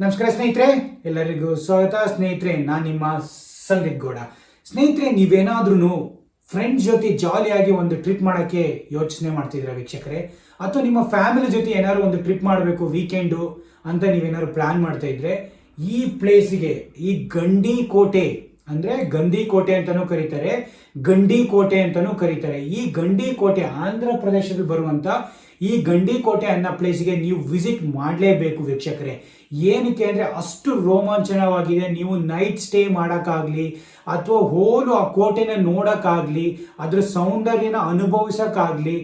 ನಮಸ್ಕಾರ ಸ್ನೇಹಿತರೆ, ಎಲ್ಲರಿಗೂ ಸ್ವಾಗತ. ಸ್ನೇಹಿತರೆ, ನಾನು ನಿಮ್ಮ ಸಂದೀಪ್ ಗೌಡ. ಸ್ನೇಹಿತರೆ ನೀವೇನಾದ್ರೂ ಫ್ರೆಂಡ್ಸ್ ಜೊತೆ ಜಾಲಿಯಾಗಿ ಒಂದು ಟ್ರಿಪ್ ಮಾಡೋಕ್ಕೆ ಯೋಚನೆ ಮಾಡ್ತಿದ್ದೀರಾ ವೀಕ್ಷಕರೇ? ಅಥವಾ ನಿಮ್ಮ ಫ್ಯಾಮಿಲಿ ಜೊತೆ ಏನಾದ್ರು ಒಂದು ಟ್ರಿಪ್ ಮಾಡಬೇಕು ವೀಕೆಂಡು ಅಂತ ನೀವೇನಾದ್ರು ಪ್ಲಾನ್ ಮಾಡ್ತಾ ಇದ್ರೆ, ಈ ಪ್ಲೇಸಿಗೆ ಈ ಗಂಡಿ ಕೋಟೆ ಅಂದ್ರೆ ಗಂಧಿ ಕೋಟೆ ಅಂತಲೂ ಕರೀತಾರೆ, ಗಂಡಿ ಕೋಟೆ ಅಂತಲೂ ಕರೀತಾರೆ. ಈ ಗಂಡಿ ಕೋಟೆ ಆಂಧ್ರ ಪ್ರದೇಶದಲ್ಲಿ ಬರುವಂತ ಈ ಗಂಡಿ ಕೋಟೆ ಅನ್ನೋ ಪ್ಲೇಸಿಗೆ ನೀವು ವಿಸಿಟ್ ಮಾಡಲೇಬೇಕು ವೀಕ್ಷಕರೇ. ಏನಕ್ಕೆ ಅಂದರೆ ಅಷ್ಟು ರೋಮಾಂಚನವಾಗಿದೆ. ನೀವು ನೈಟ್ ಸ್ಟೇ ಮಾಡೋಕ್ಕಾಗಲಿ ಅಥವಾ ಹೋಲು ಆ ಕೋಟೆನ ನೋಡೋಕ್ಕಾಗಲಿ, ಅದರ ಸೌಂದರ್ಯನ ಅನುಭವಿಸೋಕ್ಕಾಗಲಿ,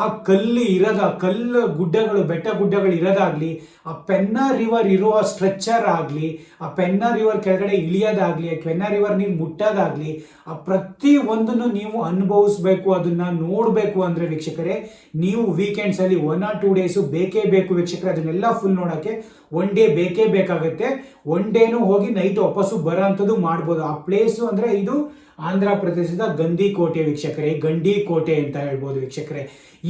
ಆ ಕಲ್ಲು ಇರದ, ಕಲ್ಲು ಗುಡ್ಡಗಳು, ಬೆಟ್ಟ ಗುಡ್ಡಗಳು ಇರೋದಾಗಲಿ, ಆ ಪೆನ್ನ ರಿವರ್ ಇರುವ ಸ್ಟ್ರೆಚ್ಚರ್ ಆಗಲಿ, ಆ ಪೆನ್ನ ರಿವರ್ ಕೆಳಗಡೆ ಇಳಿಯೋದಾಗಲಿ, ಆ ಪೆನ್ನ ರಿವರ್ ನೀವು ಮುಟ್ಟೋದಾಗಲಿ, ಆ ಪ್ರತಿ ಒಂದನ್ನು ನೀವು ಅನುಭವಿಸ್ಬೇಕು, ಅದನ್ನು ನೋಡಬೇಕು ಅಂದರೆ ವೀಕ್ಷಕರೇ, ನೀವು ವೀಕೆಂಡ್ಸಲ್ಲಿ ಒನ್ ಆರ್ ಟೂ ಡೇಸು ಬೇಕೇ ಬೇಕು ವೀಕ್ಷಕರೇ, ಅದನ್ನೆಲ್ಲ ಫುಲ್ ನೋಡೋಕ್ಕೆ ಒನ್ ಡೇ ಬೇಕೇ ಬೇಕಾಗುತ್ತೆ. ಒನ್ ಡೇನು ಹೋಗಿ ನೈಟ್ ವಾಪಸ್ಸು ಬರೋ ಅಂಥದ್ದು ಮಾಡ್ಬೋದು. ಆ ಪ್ಲೇಸು ಅಂದರೆ ಇದು ಆಂಧ್ರ ಪ್ರದೇಶದ ಗಂಧಿ ಕೋಟೆ ವೀಕ್ಷಕರೇ. ಗಂಡಿ ಕೋಟೆ ಅಂತ ಹೇಳ್ಬೋದು ವೀಕ್ಷಕರೇ.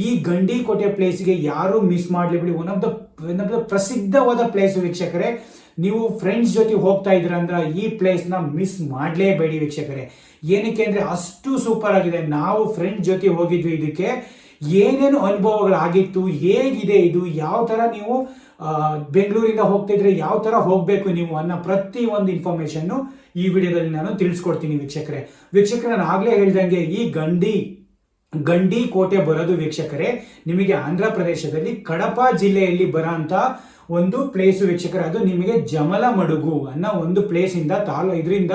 ಈ ಗಂಡಿ ಕೋಟೆ ಪ್ಲೇಸ್ಗೆ ಯಾರು ಮಿಸ್ ಮಾಡಲಿ ಬಿಡಿ. One of the one of the ಪ್ರಸಿದ್ಧವಾದ ಪ್ಲೇಸ್ ವೀಕ್ಷಕರೇ. ನೀವು ಫ್ರೆಂಡ್ಸ್ ಜೊತೆ ಹೋಗ್ತಾ ಇದ್ರ ಅಂದ್ರೆ ಈ ಪ್ಲೇಸ್ನ ಮಿಸ್ ಮಾಡಲೇಬೇಡಿ ವೀಕ್ಷಕರೇ. ಏನಕ್ಕೆ ಅಂದ್ರೆ ಅಷ್ಟು ಸೂಪರ್ ಆಗಿದೆ. ನಾವು ಫ್ರೆಂಡ್ಸ್ ಜೊತೆ ಹೋಗಿದ್ವಿ ಇದಕ್ಕೆ. ಏನೇನು ಅನುಭವಗಳಾಗಿತ್ತು, ಹೇಗಿದೆ ಇದು, ಯಾವ ಥರ ನೀವು ಬೆಂಗಳೂರಿಂದ ಹೋಗ್ತಿದ್ರೆ ಯಾವ ಥರ ಹೋಗಬೇಕು ನೀವು ಅನ್ನೋ ಪ್ರತಿ ಒಂದು ಇನ್ಫಾರ್ಮೇಷನ್ನು ಈ ವಿಡಿಯೋದಲ್ಲಿ ನಾನು ತಿಳಿಸ್ಕೊಡ್ತೀನಿ ವೀಕ್ಷಕರೇ. ವೀಕ್ಷಕರೇ, ನಾನು ಆಗಲೇ ಹೇಳ್ದಂಗೆ ಈ ಗಂಡಿ ಗಂಡಿ ಕೋಟೆ ಬರೋದು ವೀಕ್ಷಕರೇ, ನಿಮಗೆ ಆಂಧ್ರ ಪ್ರದೇಶದಲ್ಲಿ ಕಡಪ ಜಿಲ್ಲೆಯಲ್ಲಿ ಬರೋಂಥ ಒಂದು ಪ್ಲೇಸ್ ವೀಕ್ಷಕರೇ, ಅದು ನಿಮಗೆ ಜಮಲ ಮಡುಗು ಅನ್ನೋ ಒಂದು ಪ್ಲೇಸಿಂದ ತಾಲೂ ಇದರಿಂದ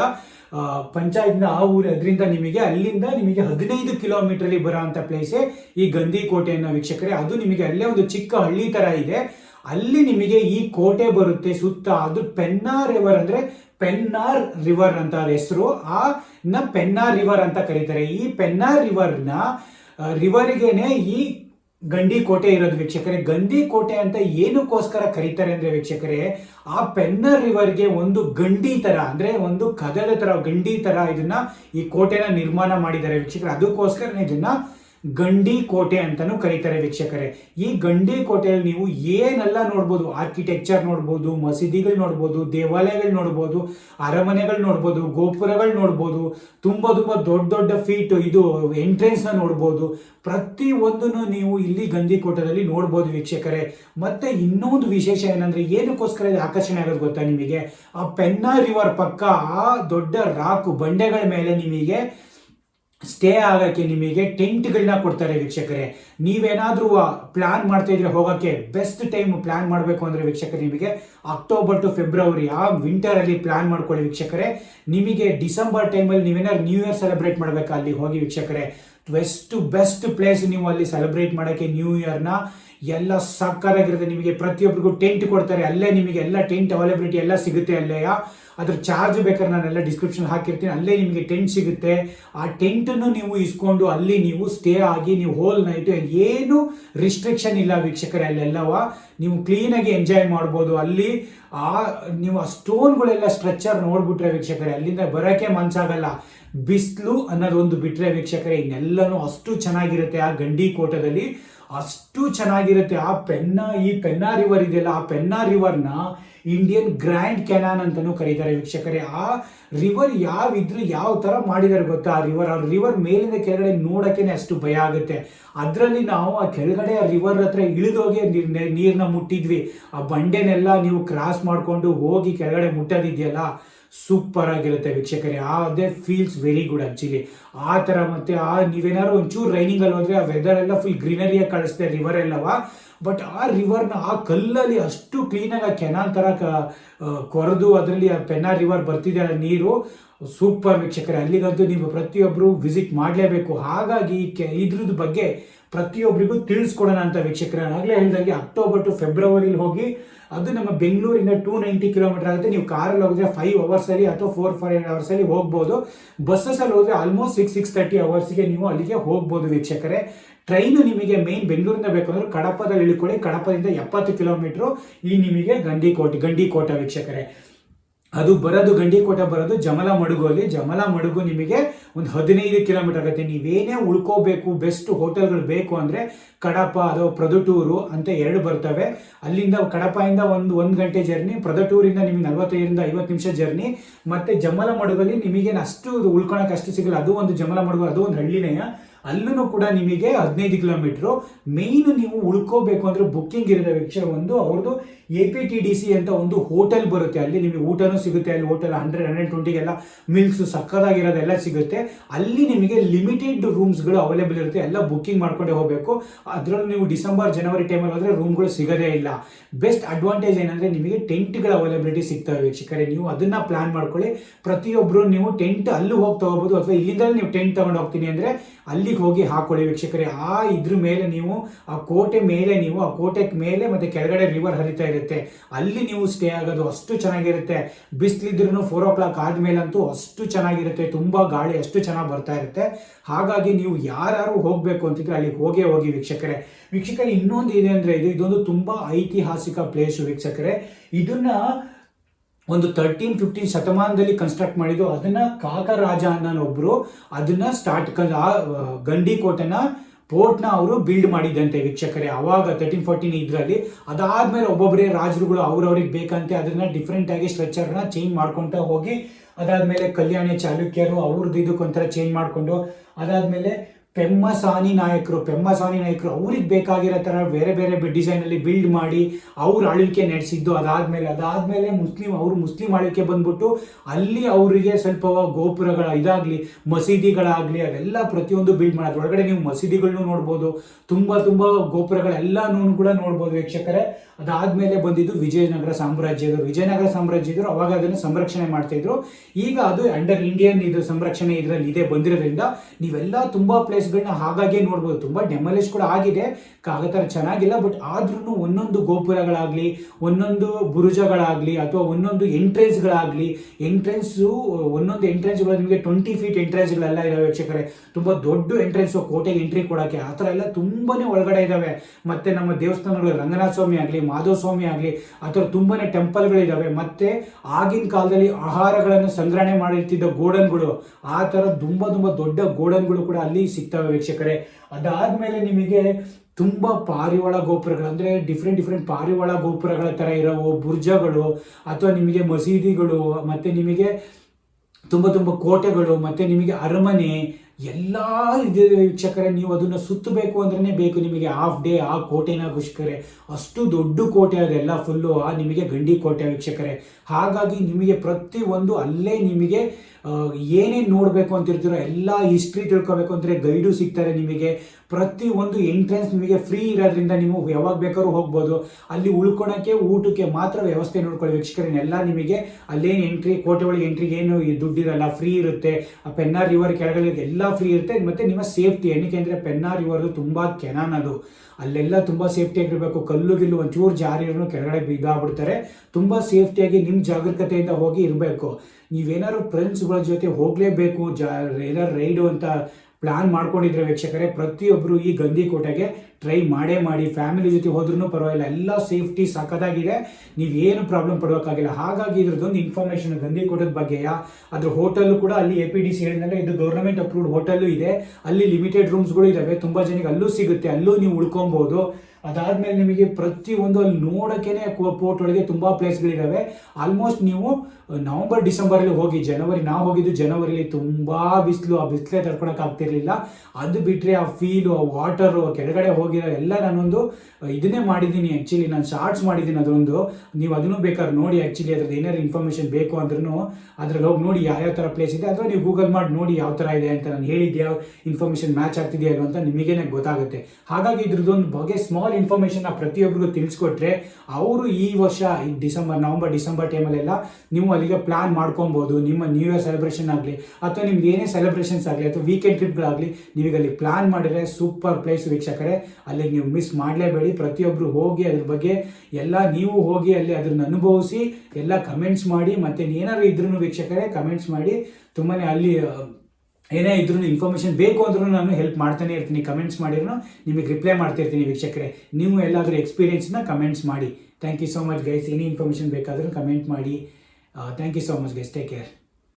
ಪಂಚಾಯತ್ನ ಆ ಊರು ಅದರಿಂದ ನಿಮಗೆ ಅಲ್ಲಿಂದ ನಿಮಗೆ ಹದಿನೈದು ಕಿಲೋಮೀಟ್ರಲ್ಲಿ ಬರೋ ಅಂಥ ಪ್ಲೇಸೇ ಈ ಗಂಧಿ ಕೋಟೆ ಅನ್ನೋ ವೀಕ್ಷಕರೇ. ಅದು ನಿಮಗೆ ಅಲ್ಲೇ ಒಂದು ಚಿಕ್ಕ ಹಳ್ಳಿ ಥರ ಇದೆ. ಅಲ್ಲಿ ನಿಮಗೆ ಈ ಕೋಟೆ ಬರುತ್ತೆ ಸುತ್ತ. ಅದು ಪೆನ್ನಾರ್ ರಿವರ್ ಅಂದ್ರೆ ಪೆನ್ನಾರ್ ರಿವರ್ ಅಂತ ಹೆಸರು. ಆ ನ ಪೆನ್ನಾರ್ ರಿವರ್ ಅಂತ ಕರೀತಾರೆ. ಈ ಪೆನ್ನಾರ್ ರಿವರ್ನ ರಿವರ್ಗೆನೆ ಈ ಗಂಡಿ ಕೋಟೆ ಇರೋದು ವೀಕ್ಷಕರೇ. ಗಂಡಿ ಕೋಟೆ ಅಂತ ಏನಕ್ಕೋಸ್ಕರ ಕರೀತಾರೆ ಅಂದ್ರೆ ವೀಕ್ಷಕರೇ, ಆ ಪೆನ್ನರ್ ರಿವರ್ಗೆ ಒಂದು ಗಂಡಿ ತರ, ಅಂದ್ರೆ ಒಂದು ಕದದ ತರ, ಗಂಡಿ ತರ ಇದನ್ನ ಈ ಕೋಟೆನ ನಿರ್ಮಾಣ ಮಾಡಿದ್ದಾರೆ ವೀಕ್ಷಕರೇ. ಅದಕ್ಕೋಸ್ಕರ ಇದನ್ನ ಗಂಡಿ ಕೋಟೆ ಅಂತಲೂ ಕರೀತಾರೆ ವೀಕ್ಷಕರೇ. ಈ ಗಂಡಿ ಕೋಟೆಯಲ್ಲಿ ನೀವು ಏನೆಲ್ಲ ನೋಡ್ಬೋದು? ಆರ್ಕಿಟೆಕ್ಚರ್ ನೋಡ್ಬೋದು, ಮಸೀದಿಗಳು ನೋಡ್ಬೋದು, ದೇವಾಲಯಗಳು ನೋಡ್ಬೋದು, ಅರಮನೆಗಳು ನೋಡ್ಬೋದು, ಗೋಪುರಗಳು ನೋಡ್ಬೋದು, ತುಂಬ ತುಂಬ ದೊಡ್ಡ ದೊಡ್ಡ ಫೀಟ್ ಇದು ಎಂಟ್ರೆನ್ಸ್ನ ನೋಡ್ಬೋದು. ಪ್ರತಿ ಒಂದನ್ನು ನೀವು ಇಲ್ಲಿ ಗಂಧಿ ಕೋಟೆಯಲ್ಲಿ ನೋಡ್ಬೋದು ವೀಕ್ಷಕರೇ. ಮತ್ತೆ ಇನ್ನೊಂದು ವಿಶೇಷ ಏನಂದ್ರೆ ಏನಕ್ಕೋಸ್ಕರ ಇದು ಆಕರ್ಷಣೆ ಆಗೋದು ಗೊತ್ತಾ ನಿಮಗೆ? ಆ ಪೆನ್ನ ರಿವರ್ ಪಕ್ಕ ಆ ದೊಡ್ಡ ರಾಕು ಬಂಡೆಗಳ ಮೇಲೆ ನಿಮಗೆ ಸ್ಟೇ ಆಗೋಕ್ಕೆ ನಿಮಗೆ ಟೆಂಟ್ಗಳನ್ನ ಕೊಡ್ತಾರೆ ವೀಕ್ಷಕರೇ. ನೀವೇನಾದರೂ ಪ್ಲ್ಯಾನ್ ಮಾಡ್ತಾ ಇದ್ರೆ ಹೋಗೋಕ್ಕೆ ಬೆಸ್ಟ್ ಟೈಮ್ ಪ್ಲ್ಯಾನ್ ಮಾಡಬೇಕು ಅಂದರೆ ವೀಕ್ಷಕರೇ ನಿಮಗೆ ಅಕ್ಟೋಬರ್ ಟು ಫೆಬ್ರವರಿ ಆ ವಿಂಟರಲ್ಲಿ ಪ್ಲ್ಯಾನ್ ಮಾಡ್ಕೊಳ್ಳಿ ವೀಕ್ಷಕರೇ. ನಿಮಗೆ ಡಿಸೆಂಬರ್ ಟೈಮಲ್ಲಿ ನೀವೇನಾದ್ರು ನ್ಯೂ ಇಯರ್ ಸೆಲೆಬ್ರೇಟ್ ಮಾಡಬೇಕಾ, ಅಲ್ಲಿ ಹೋಗಿ ವೀಕ್ಷಕರೇ. ಬೆಸ್ಟ್ ಬೆಸ್ಟ್ ಪ್ಲೇಸ್ ನೀವು ಅಲ್ಲಿ ಸೆಲೆಬ್ರೇಟ್ ಮಾಡೋಕ್ಕೆ ನ್ಯೂ ಇಯರ್ನ ಎಲ್ಲ ಸಕ್ಕರಾಗಿರುತ್ತೆ ನಿಮಗೆ ಪ್ರತಿಯೊಬ್ಬರಿಗೂ ಟೆಂಟ್ ಕೊಡ್ತಾರೆ. ಅಲ್ಲೇ ನಿಮಗೆ ಎಲ್ಲ ಟೆಂಟ್ ಅವೈಲೇಬಿಲಿಟಿ ಎಲ್ಲ ಸಿಗುತ್ತೆ ಅಲ್ಲೇ ಅದ್ರ ಚಾರ್ಜ್ ಬೇಕಾದ್ರೆ ನಾನೆಲ್ಲ ಡಿಸ್ಕ್ರಿಪ್ಷನ್ ಹಾಕಿರ್ತೀನಿ. ಅಲ್ಲೇ ನಿಮಗೆ ಟೆಂಟ್ ಸಿಗುತ್ತೆ. ಆ ಟೆಂಟನ್ನು ನೀವು ಇಸ್ಕೊಂಡು ಅಲ್ಲಿ ನೀವು ಸ್ಟೇ ಆಗಿ ನೀವು ಹೋಲ್ ನೈಟ್ ಏನು ರಿಸ್ಟ್ರಿಕ್ಷನ್ ಇಲ್ಲ ವೀಕ್ಷಕರೇ ಅಲ್ಲೆಲ್ಲವ. ನೀವು ಕ್ಲೀನಾಗಿ ಎಂಜಾಯ್ ಮಾಡ್ಬೋದು. ಅಲ್ಲಿ ಆ ನೀವು ಆ ಸ್ಟೋನ್ಗಳೆಲ್ಲ ಸ್ಟ್ರಕ್ಚರ್ ನೋಡ್ಬಿಟ್ರೆ ವೀಕ್ಷಕರೇ, ಅಲ್ಲಿಂದ ಬರೋಕ್ಕೆ ಮನ್ಸಾಗಲ್ಲ. ಬಿಸಿಲು ಅನ್ನೋದೊಂದು ಬಿಟ್ಟರೆ ವೀಕ್ಷಕರೇ, ಇನ್ನೆಲ್ಲನೂ ಅಷ್ಟು ಚೆನ್ನಾಗಿರುತ್ತೆ ಆ ಗಂಡಿ ಕೋಟದಲ್ಲಿ. ಅಷ್ಟು ಚೆನ್ನಾಗಿರುತ್ತೆ. ಆ ಪೆನ್ನ, ಈ ಪೆನ್ನಾ ರಿವರ್ ಇದೆಯಲ್ಲ, ಆ ಪೆನ್ನಾ ರಿವರ್ನ ಇಂಡಿಯನ್ ಗ್ರ್ಯಾಂಡ್ ಕೆನಾನ್ ಅಂತಲೂ ಕರೀತಾರೆ ವೀಕ್ಷಕರೇ. ಆ ರಿವರ್ ಯಾವ ಇದ್ರು ಯಾವ ತರ ಮಾಡಿದ್ದಾರೆ ಗೊತ್ತಾ? ಆ ರಿವರ್ ಆ ರಿವರ್ ಮೇಲಿಂದ ಕೆಳಗಡೆ ನೋಡೋಕ್ಕೇನೆ ಅಷ್ಟು ಭಯ ಆಗುತ್ತೆ. ಅದರಲ್ಲಿ ನಾವು ಆ ಕೆಳಗಡೆ ಆ ರಿವರ್ ಹತ್ರ ಇಳಿದೋಗಿ ನೀರನ್ನ ಮುಟ್ಟಿದ್ವಿ. ಆ ಬಂಡೆನೆಲ್ಲ ನೀವು ಕ್ರಾಸ್ ಮಾಡಿಕೊಂಡು ಹೋಗಿ ಕೆಳಗಡೆ ಮುಟ್ಟೋದಿದೆಯಲ್ಲ? ಸೂಪರ್ ಆಗಿರುತ್ತೆ ವೀಕ್ಷಕರೇ. ಅದೇ ಫೀಲ್ಸ್ ವೆರಿ ಗುಡ್ ಆ್ಯಕ್ಚುಲಿ ಆ ಥರ ಮತ್ತೆ ಆ ನೀವೇನಾದ್ರು ಒಂಚೂರು ರೈನಿಂಗ್ ಅಲ್ಲಿ ಹೋದ್ರೆ ಆ ವೆದರ್ ಎಲ್ಲ ಫುಲ್ ಗ್ರೀನರಿಯಾಗಿ ಕಾಣಿಸುತ್ತೆ ರಿವರ್ ಎಲ್ಲವ. ಬಟ್ ಆ ರಿವರ್ನ ಆ ಕಲ್ಲಲ್ಲಿ ಅಷ್ಟು ಕ್ಲೀನಾಗಿ ಆ ಕೆನಾಲ್ ಥರ ಕೊರೆದು ಅದರಲ್ಲಿ ಆ ಪೆನ್ನಾ ರಿವರ್ ಬರ್ತಿದೆ ನೀರು ಸೂಪರ್ ವೀಕ್ಷಕರೇ, ಅಲ್ಲಿಗಂತೂ ನೀವು ಪ್ರತಿಯೊಬ್ಬರು ವಿಸಿಟ್ ಮಾಡಲೇಬೇಕು. ಹಾಗಾಗಿ ಕೆ ಇದ್ರದ್ದು ಬಗ್ಗೆ ಪ್ರತಿಯೊಬ್ಬರಿಗೂ ತಿಳಿಸ್ಕೊಡೋಣ ಅಂತ ವೀಕ್ಷಕರೇ. ಆಗಲೇ ಹೇಳಿದಂಗೆ ಅಕ್ಟೋಬರ್ ಟು ಫೆಬ್ರವರಿಲಿ ಹೋಗಿ ಅದು ನಮ್ಮ ಬೆಂಗಳೂರಿಂದ ಟೂ ನೈಂಟಿ ಕಿಲೋಮೀಟರ್ ಆಗುತ್ತೆ. ನೀವು ಕಾರಲ್ಲಿ ಹೋಗಿದ್ರೆ ಫೈವ್ ಅವರ್ಸಲ್ಲಿ ಅಥವಾ ಫೋರ್ ಫೈವ್ ಅವರ್ಸಲ್ಲಿ ಹೋಗ್ಬೋದು. ಬಸ್ಸಲ್ಲಿ ಹೋದರೆ ಆಲ್ಮೋಸ್ಟ್ ಸಿಕ್ಸ್ ಸಿಕ್ಸ್ ತರ್ಟಿ ಅವರ್ಸ್ಗೆ ನೀವು ಅಲ್ಲಿಗೆ ಹೋಗ್ಬೋದು ವೀಕ್ಷಕರೇ. ಟ್ರೈನು ನಿಮಗೆ ಮೇನ್ ಬೆಂಗಳೂರಿಂದ ಬೇಕಂದ್ರೆ ಕಡಪದಲ್ಲಿ ಇಳ್ಕೊಳ್ಳಿ. ಕಡಪದಿಂದ ಎಪ್ಪತ್ತು ಕಿಲೋಮೀಟ್ರು ಈ ನಿಮಗೆ ಗಂಡಿ ಗಂಡಿಕೋಟ ಗಂಡಿ ವೀಕ್ಷಕರೇ. ಅದು ಬರೋದು ಗಂಡಿಕೋಟೆ ಬರೋದು ಜಮಲ ಮಡುಗಲ್ಲಿ ಜಮಲ ಮಡುಗು ನಿಮಗೆ ಒಂದು ಹದಿನೈದು ಕಿಲೋಮೀಟರ್ ಆಗುತ್ತೆ. ನೀವೇನೇ ಉಳ್ಕೋಬೇಕು ಬೆಸ್ಟ್ ಹೋಟೆಲ್ಗಳು ಬೇಕು ಅಂದರೆ ಕಡಪ ಅಥವಾ ಪ್ರದಟೂರು ಅಂತ ಎರಡು ಬರ್ತವೆ. ಅಲ್ಲಿಂದ ಕಡಪದಿಂದ ಒಂದು ಒಂದು ಗಂಟೆ ಜರ್ನಿ ಪ್ರದಟೂರಿಂದ ನಿಮಗೆ ನಲವತ್ತೈದರಿಂದ ಐವತ್ತು ನಿಮಿಷ ಜರ್ನಿ ಮತ್ತು ಜಮಲ ಮಡುಗಲ್ಲಿ ನಿಮಗೆ ಅಷ್ಟು ಉಳ್ಕೊಳಕ್ಕೆ ಅಷ್ಟು ಸಿಗಲ್ಲ. ಅದು ಒಂದು ಜಮಲ ಮಡುಗು, ಅದು ಒಂದು ಹಳ್ಳಿನೆಯ. ಅಲ್ಲೂ ಕೂಡ ನಿಮಗೆ ಹದಿನೈದು ಕಿಲೋಮೀಟ್ರು. ಮೇಯ್ನು ನೀವು ಉಳ್ಕೋಬೇಕು ಅಂದರೆ ಬುಕ್ಕಿಂಗ್ ಇರೋದ ವಿಷಯ ಒಂದು ಅವ್ರದ್ದು A P T D C ಅಂತ ಒಂದು ಹೋಟೆಲ್ ಬರುತ್ತೆ. ಅಲ್ಲಿ ನಿಮಗೆ ಊಟನೂ ಸಿಗುತ್ತೆ. ಅಲ್ಲಿ ಹೋಟೆಲ್ ಹಂಡ್ರೆಡ್ ಹಂಡ್ರೆಡ್ ಟ್ವೆಂಟಿಗೆಲ್ಲ ಮಿಲ್ಸ್ ಸಕ್ಕದಾಗಿರೋದೆಲ್ಲ ಸಿಗುತ್ತೆ. ಅಲ್ಲಿ ನಿಮಗೆ ಲಿಮಿಟೆಡ್ ರೂಮ್ಸ್ಗಳು ಅವೈಲೇಬಲ್ ಇರುತ್ತೆ. ಎಲ್ಲ ಬುಕ್ಕಿಂಗ್ ಮಾಡ್ಕೊಂಡೆ ಹೋಗಬೇಕು. ಅದರಲ್ಲೂ ನೀವು ಡಿಸೆಂಬರ್, ಜನವರಿ ಟೈಮಲ್ಲಿ ಹೋದರೆ ರೂಮ್ಗಳು ಸಿಗೋದೇ ಇಲ್ಲ. ಬೆಸ್ಟ್ ಅಡ್ವಾಂಟೇಜ್ ಏನಂದರೆ ನಿಮಗೆ ಟೆಂಟ್ಗಳ ಅವೈಲಬಿಲಿಟಿ ಸಿಗ್ತವೆ ವೀಕ್ಷಕರೇ. ನೀವು ಅದನ್ನು ಪ್ಲಾನ್ ಮಾಡ್ಕೊಳ್ಳಿ. ಪ್ರತಿಯೊಬ್ಬರು ನೀವು ಟೆಂಟ್ ಅಲ್ಲೂ ಹೋಗಿ ತಗೋಬೋದು ಅಥವಾ ಇಲ್ಲಿಂದಲೇ ನೀವು ಟೆಂಟ್ ತಗೊಂಡು ಹೋಗ್ತೀನಿ ಅಂದರೆ ಅಲ್ಲಿಗೆ ಹೋಗಿ ಹಾಕೊಳ್ಳಿ ವೀಕ್ಷಕರೇ. ಆ ಇದ್ರ ಮೇಲೆ ನೀವು, ಆ ಕೋಟೆ ಮೇಲೆ ನೀವು, ಆ ಕೋಟೆ ಮೇಲೆ ಮತ್ತೆ ಕೆಳಗಡೆ ರಿವರ್ ಹರಿತಾ ಇರುತ್ತೆ ಅಲ್ಲಿ ನೀವು ಸ್ಟೇ ಆಗೋದು ಅಷ್ಟು ಚೆನ್ನಾಗಿರುತ್ತೆ. ಬಿಸಿಲಿದ್ರು ಫೋರ್ ಓ ಕ್ಲಾಕ್ ಆದಮೇಲಂತೂ ಅಷ್ಟು ಚೆನ್ನಾಗಿರುತ್ತೆ. ತುಂಬಾ ಗಾಳಿ, ಅಷ್ಟು ಚೆನ್ನಾಗಿ ಬರ್ತಾ ಇರುತ್ತೆ. ಹಾಗಾಗಿ ನೀವು ಯಾರು ಹೋಗಬೇಕು ಅಂತಿದ್ರೆ ಅಲ್ಲಿಗೆ ಹೋಗೇ ಹೋಗಿ ವೀಕ್ಷಕರೇ. ವೀಕ್ಷಕರೇ, ಇನ್ನೊಂದು ಇದೆ ಅಂದ್ರೆ ಇದು, ಇದೊಂದು ತುಂಬಾ ಐತಿಹಾಸಿಕ ಪ್ಲೇಸ್ ವೀಕ್ಷಕರೇ. ಇದನ್ನ ಒಂದು ತರ್ಟೀನ್ ಫಿಫ್ಟೀನ್ ಶತಮಾನದಲ್ಲಿ ಕನ್ಸ್ಟ್ರಕ್ಟ್ ಮಾಡಿದ್ದು ಅದನ್ನ ಕಾಕರಾಜ ಅನ್ನೋನೊಬ್ರು. ಅದನ್ನ ಸ್ಟಾರ್ಟ್ ಆ ಗಂಡಿಕೋಟೆನ ಪೋರ್ಟ್ನ ಅವರು ಬಿಲ್ಡ್ ಮಾಡಿದಂತೆ ವೀಕ್ಷಕರೇ. ಅವಾಗ ತರ್ಟೀನ್ ಫೋರ್ಟೀನ್ ಇದರಲ್ಲಿ ಅದಾದಮೇಲೆ ಒಬ್ಬೊಬ್ಬರೇ ರಾಜರುಗಳು ಅವ್ರವ್ರಿಗೆ ಬೇಕಂತೆ ಅದನ್ನ ಡಿಫ್ರೆಂಟ್ ಆಗಿ ಸ್ಟ್ರಕ್ಚರ್ನ ಚೇಂಜ್ ಮಾಡ್ಕೊಂತ ಹೋಗಿ ಅದಾದಮೇಲೆ ಕಲ್ಯಾಣಿ ಚಾಲುಕ್ಯರು ಅವ್ರದ್ದು ಇದಕ್ಕೊಂಥರ ಚೇಂಜ್ ಮಾಡಿಕೊಂಡು ಅದಾದ್ಮೇಲೆ ಪೆಮ್ಮಸಾನಿ ನಾಯಕರು ಪೆಮ್ಮಸಾನಿ ನಾಯಕರು ಅವ್ರಿಗೆ ಬೇಕಾಗಿರೋ ಥರ ಬೇರೆ ಬೇರೆ ಡಿಸೈನಲ್ಲಿ ಬಿಲ್ಡ್ ಮಾಡಿ ಅವ್ರ ಆಳ್ವಿಕೆ ನಡೆಸಿದ್ದು. ಅದಾದಮೇಲೆ ಅದಾದಮೇಲೆ ಮುಸ್ಲಿಂ, ಅವರು ಮುಸ್ಲಿಂ ಆಳ್ವಿಕೆ ಬಂದ್ಬಿಟ್ಟು ಅಲ್ಲಿ ಅವರಿಗೆ ಸ್ವಲ್ಪ ಗೋಪುರಗಳ ಇದಾಗಲಿ, ಮಸೀದಿಗಳಾಗಲಿ ಅವೆಲ್ಲ ಪ್ರತಿಯೊಂದು ಬಿಲ್ಡ್ ಮಾಡೋದು ಒಳಗಡೆ ನೀವು ಮಸೀದಿಗಳನ್ನೂ ನೋಡ್ಬೋದು. ತುಂಬ ತುಂಬ ಗೋಪುರಗಳೆಲ್ಲನೂ ಕೂಡ ನೋಡ್ಬೋದು ವೀಕ್ಷಕರೇ. ಅದಾದ್ಮೇಲೆ ಬಂದಿದ್ದು ವಿಜಯನಗರ ಸಾಮ್ರಾಜ್ಯದವರು. ವಿಜಯನಗರ ಸಾಮ್ರಾಜ್ಯದವರು ಅವಾಗ ಅದನ್ನು ಸಂರಕ್ಷಣೆ ಮಾಡ್ತಾಯಿದ್ರು ಈಗ ಅದು ಅಂಡರ್ ಇಂಡಿಯನ್ ಇದು ಸಂರಕ್ಷಣೆ ಇದರಲ್ಲಿ ಇದೆ ಬಂದಿರೋದ್ರಿಂದ ನೀವೆಲ್ಲ ತುಂಬಾ ಪ್ಲೇಸ್ಗಳನ್ನ ಹಾಗಾಗಿ ನೋಡ್ಬೋದು. ತುಂಬಾ ಡೆಮಲಿಶ್ ಕೂಡ ಆಗಿದೆ. ಕಾಗತರ ಚೆನ್ನಾಗಿಲ್ಲ ಬಟ್ ಆದ್ರೂ ಒಂದೊಂದು ಗೋಪುರಗಳಾಗ್ಲಿ, ಒಂದೊಂದು ಬುರುಜಗಳಾಗ್ಲಿ ಅಥವಾ ಒಂದೊಂದು ಎಂಟ್ರೆನ್ಸ್ಗಳಾಗ್ಲಿ ಎಂಟ್ರೆನ್ಸು ಒಂದೊಂದು ಎಂಟ್ರೆನ್ಸ್ಗಳು ನಿಮಗೆ ಟ್ವೆಂಟಿ ಫೀಟ್ ಎಂಟ್ರೆನ್ಸ್ಗಳೆಲ್ಲ ಇದಾವೆ ವೀಕ್ಷಕರೇ. ತುಂಬಾ ದೊಡ್ಡ ಎಂಟ್ರೆನ್ಸ್ ಕೋಟೆಗೆ ಎಂಟ್ರಿ ಕೊಡೋಕ್ಕೆ, ಆ ಥರ ಎಲ್ಲ ತುಂಬಾನೇ ಒಳಗಡೆ ಇದಾವೆ. ಮತ್ತೆ ನಮ್ಮ ದೇವಸ್ಥಾನಗಳು ರಂಗನಾಥ ಸ್ವಾಮಿ ಆಗಲಿ ಮಾಧವ ಸ್ವಾಮಿ ಆಗಲಿ, ಆ ಥರ ತುಂಬಾ ಟೆಂಪಲ್ಗಳಿದ್ದಾವೆ ಮತ್ತೆ ಆಗಿನ ಕಾಲದಲ್ಲಿ ಆಹಾರಗಳನ್ನು ಸಂಗ್ರಹಣೆ ಮಾಡಿರ್ತಿದ್ದ ಗೋಡನ್ಗಳು, ಆ ಥರ ತುಂಬ ತುಂಬ ದೊಡ್ಡ ಗೋಡನ್ಗಳು ಕೂಡ ಅಲ್ಲಿ ಸಿಗ್ತವೆ ವೀಕ್ಷಕರೇ. ಅದಾದ್ಮೇಲೆ ನಿಮಗೆ ತುಂಬ ಪಾರಿವಾಳ ಗೋಪುರಗಳು, ಅಂದರೆ ಡಿಫ್ರೆಂಟ್ ಡಿಫ್ರೆಂಟ್ ಪಾರಿವಾಳ ಗೋಪುರಗಳ ಥರ ಇರೋ ಬುರ್ಜಗಳು, ಅಥವಾ ನಿಮಗೆ ಮಸೀದಿಗಳು, ಮತ್ತು ನಿಮಗೆ ತುಂಬ ತುಂಬ ಕೋಟೆಗಳು, ಮತ್ತು ನಿಮಗೆ ಅರಮನೆ ಎಲ್ಲ ವೀಕ್ಷಕರೇ, ನೀವು ಅದನ್ನು ಸುತ್ತಬೇಕು ಅಂದ್ರೆ ಬೇಕು. ನಿಮಗೆ ಹಾಫ್ ಡೇ ಆ ಕೋಟೆನ ಅಷ್ಟು ದೊಡ್ಡ ಕೋಟೆ ಅದೆಲ್ಲ ಫುಲ್ಲು ಆ ನಿಮಗೆ ಗಂಡಿ ಕೋಟೆ ವೀಕ್ಷಕರೇ. ಹಾಗಾಗಿ ನಿಮಗೆ ಪ್ರತಿಯೊಂದು ಅಲ್ಲೇ ನಿಮಗೆ ಏನೇನು ನೋಡಬೇಕು ಅಂತಿರ್ತೀರೋ ಎಲ್ಲ ಹಿಸ್ಟ್ರಿ ತಿಳ್ಕೊಬೇಕು ಅಂದರೆ ಗೈಡು ಸಿಗ್ತಾರೆ ನಿಮಗೆ. ಪ್ರತಿ ಒಂದು ಎಂಟ್ರೆನ್ಸ್ ನಿಮಗೆ ಫ್ರೀ ಇರೋದ್ರಿಂದ ನೀವು ಯಾವಾಗ ಬೇಕಾದ್ರೂ ಹೋಗ್ಬೋದು. ಅಲ್ಲಿ ಉಳ್ಕೊಳಕ್ಕೆ, ಊಟಕ್ಕೆ ಮಾತ್ರ ವ್ಯವಸ್ಥೆ ನೋಡ್ಕೊಳ್ಳಿ ವೀಕ್ಷಕರನ್ನೆಲ್ಲ ನಿಮಗೆ ಅಲ್ಲೇನು ಎಂಟ್ರಿ ಕೋಟೆ ಒಳಗೆ ಎಂಟ್ರಿಗೆ ಏನು ದುಡ್ಡಿರಲ್ಲ ಫ್ರೀ ಇರುತ್ತೆ. ಆ ಪೆನ್ನಾರ್ ರಿವರ್ ಕೆಳಗಡೆ ಎಲ್ಲ ಫ್ರೀ ಇರುತ್ತೆ. ಮತ್ತು ನಿಮ್ಮ ಸೇಫ್ಟಿ ಏನಕ್ಕೆ ಅಂದರೆ ಪೆನ್ನಾರ್ ರಿವರ್ದು ತುಂಬ ಕೆನಾನ್ ಅದು. ಅಲ್ಲೆಲ್ಲ ತುಂಬ ಸೇಫ್ಟಿಯಾಗಿರಬೇಕು ಕಲ್ಲು ಗಿಲ್ಲು ಒಂಚೂರು ಜಾರಿಯನ್ನು ಕೆಳಗಡೆ ಬಿದ್ದಾಗ್ಬಿಡ್ತಾರೆ ತುಂಬ ಸೇಫ್ಟಿಯಾಗಿ ನಿಮ್ಮ ಜಾಗರೂಕತೆಯಿಂದ ಹೋಗಿ ಇರಬೇಕು. ನೀವೇನಾದ್ರು ಫ್ರೆಂಡ್ಸ್ಗಳ ಜೊತೆ ಹೋಗಲೇಬೇಕು. ಜಾ ಏನಾರು ರೈಡು ಅಂತ ಪ್ಲ್ಯಾನ್ ಮಾಡ್ಕೊಂಡಿದ್ರೆ ವೀಕ್ಷಕರೇ ಪ್ರತಿಯೊಬ್ಬರು ಈ ಗಂದಿಕೋಟೆಗೆ ಟ್ರೈ ಮಾಡೇ ಮಾಡಿ ಫ್ಯಾಮಿಲಿ ಜೊತೆ ಹೋದ್ರೂ ಪರವಾಗಿಲ್ಲ, ಎಲ್ಲ ಸೇಫ್ಟಿ ಸಖತ್ತಾಗಿದೆ. ನೀವೇನು ಪ್ರಾಬ್ಲಮ್ ಪಡೋಕ್ಕಾಗಿಲ್ಲ ಹಾಗಾಗಿ ಇದ್ರದ್ದೊಂದು ಇನ್ಫಾರ್ಮೇಷನ್ ಗಂದಿಕೋಟದ ಬಗ್ಗೆಯ, ಅದ್ರ ಹೋಟೆಲ್ ಕೂಡ ಅಲ್ಲಿ ಎ ಪಿ ಡಿ ಸಿ ಹೇಳಿದಾಗ ಇದು ಗೌರ್ಮೆಂಟ್ ಅಪ್ರೂವ್ಡ್ ಹೋಟೆಲ್ ಇದೆ. ಅಲ್ಲಿ ಲಿಮಿಟೆಡ್ ರೂಮ್ಸ್ಗಳು ಇದಾವೆ. ತುಂಬ ಜನಕ್ಕೆ ಅಲ್ಲೂ ಸಿಗುತ್ತೆ, ಅಲ್ಲೂ ನೀವು ಉಳ್ಕೊಬೋದು. ಅದಾದ್ಮೇಲೆ ನಿಮಗೆ ಪ್ರತಿಯೊಂದು ಅಲ್ಲಿ ನೋಡೋಕ್ಕೇನೆ ಪೋರ್ಟ್ ಒಳಗೆ ತುಂಬ ಪ್ಲೇಸ್ಗಳಿದ್ದಾವೆ ಆಲ್ಮೋಸ್ಟ್ ನೀವು ನವಂಬರ್ ಡಿಸೆಂಬರಲ್ಲಿ ಹೋಗಿ ಜನವರಿ ನಾವು ಹೋಗಿದ್ದು ಜನವರಿಲಿ ತುಂಬ ಬಿಸಿಲು, ಆ ಬಿಸಿಲೇ ತಡ್ಕೊಳಕ್ಕೆ ಆಗ್ತಿರ್ಲಿಲ್ಲ. ಅದು ಬಿಟ್ಟರೆ ಆ ಫೀಲು ಆ ವಾಟರು ಕೆಳಗಡೆ ಹೋಗಿರೋ ಎಲ್ಲ ನಾನೊಂದು ಇದನ್ನೇ ಮಾಡಿದ್ದೀನಿ ಆ್ಯಕ್ಚುಲಿ ನಾನು ಶಾರ್ಟ್ಸ್ ಮಾಡಿದ್ದೀನಿ ಅದೊಂದು ನೀವು ಅದನ್ನು ಬೇಕಾದ್ರೆ ನೋಡಿ ಆ್ಯಕ್ಚುಲಿ ಅದ್ರದ್ದು ಏನಾದ್ರು ಇನ್ಫಾರ್ಮೇಷನ್ ಬೇಕು ಅಂದ್ರೂ ಅದ್ರಲ್ಲಿ ಹೋಗಿ ನೋಡಿ ಯಾವ್ಯಾವ ಥರ ಪ್ಲೇಸ್ ಇದೆ. ಅಥವಾ ನೀವು ಗೂಗಲ್ ಮಾಡಿ ನೋಡಿ ಯಾವ ಥರ ಇದೆ ಅಂತ ನಾನು ಹೇಳಿದ್ದೆ ಯಾವ ಇನ್ಫಾರ್ಮೇಷನ್ ಮ್ಯಾಚ್ ಆಗ್ತಿದೆಯಾ ಅಂತ ನಿಮಗೇನೆ ಗೊತ್ತಾಗುತ್ತೆ. ಹಾಗಾಗಿ ಇದ್ರದ್ದೊಂದು ಬಗ್ಗೆ ಸ್ಮಾಲ್ ಇನ್ಫಾರ್ಮೇಷನ್ ಪ್ರತಿಯೊಬ್ಬರಿಗೂ ತಿಳಿಸ್ಕೊಟ್ರೆ ಅವರು ಈ ವರ್ಷ ಡಿಸೆಂಬರ್, ನವಂಬರ್, ಡಿಸೆಂಬರ್ ಟೈಮಲ್ಲೆಲ್ಲ ನೀವು ಅಲ್ಲಿಗೆ ಪ್ಲಾನ್ ಮಾಡ್ಕೊಬೋದು. ನಿಮ್ಮ ನ್ಯೂ ಇಯರ್ ಸೆಲೆಬ್ರೇಷನ್ ಆಗಲಿ ಅಥವಾ ನಿಮ್ಗೆ ಏನೇ ಸೆಲೆಬ್ರೇಷನ್ಸ್ ಆಗಲಿ ಅಥವಾ ವೀಕೆಂಡ್ ಟ್ರಿಪ್ಗಳಾಗಲಿ ನೀವೀಗ ಅಲ್ಲಿ ಪ್ಲಾನ್ ಮಾಡಿದರೆ ಸೂಪರ್ ಪ್ಲೇಸ್ ವೀಕ್ಷಕರೇ. ಅಲ್ಲಿಗೆ ನೀವು ಮಿಸ್ ಮಾಡಲೇಬೇಡಿ. ಪ್ರತಿಯೊಬ್ಬರು ಹೋಗಿ ಅದ್ರ ಬಗ್ಗೆ ಎಲ್ಲ ನೀವು ಹೋಗಿ ಅಲ್ಲಿ ಅದನ್ನು ಅನುಭವಿಸಿ, ಎಲ್ಲ ಕಮೆಂಟ್ಸ್ ಮಾಡಿ, ಮತ್ತೆ ಏನಾದ್ರು ಇದ್ರೂ ವೀಕ್ಷಕರೇ ಕಮೆಂಟ್ಸ್ ಮಾಡಿ ತುಂಬಾ ಅಲ್ಲಿ ಏನೇ ಇದ್ರೂ ಇನ್ಫಾರ್ಮೇಷನ್ ಬೇಕು ಅಂದ್ರೂ ನಾನು ಹೆಲ್ಪ್ ಮಾಡ್ತಾನೆ ಇರ್ತೀನಿ. ಕಮೆಂಟ್ಸ್ ಮಾಡಿದ್ರು ನಿಮಗೆ ರಿಪ್ಲೈ ಮಾಡ್ತಿರ್ತೀನಿ ವೀಕ್ಷಕರೇ. ನೀವು ಎಲ್ಲಾದರೂ ಎಕ್ಸ್ಪೀರಿಯನ್ಸ್ನ ಕಮೆಂಟ್ಸ್ ಮಾಡಿ. Thank you so much guys any information ಬೇಕಾದರೂ ಕಮೆಂಟ್ ಮಾಡಿ. Thank you so much guys take care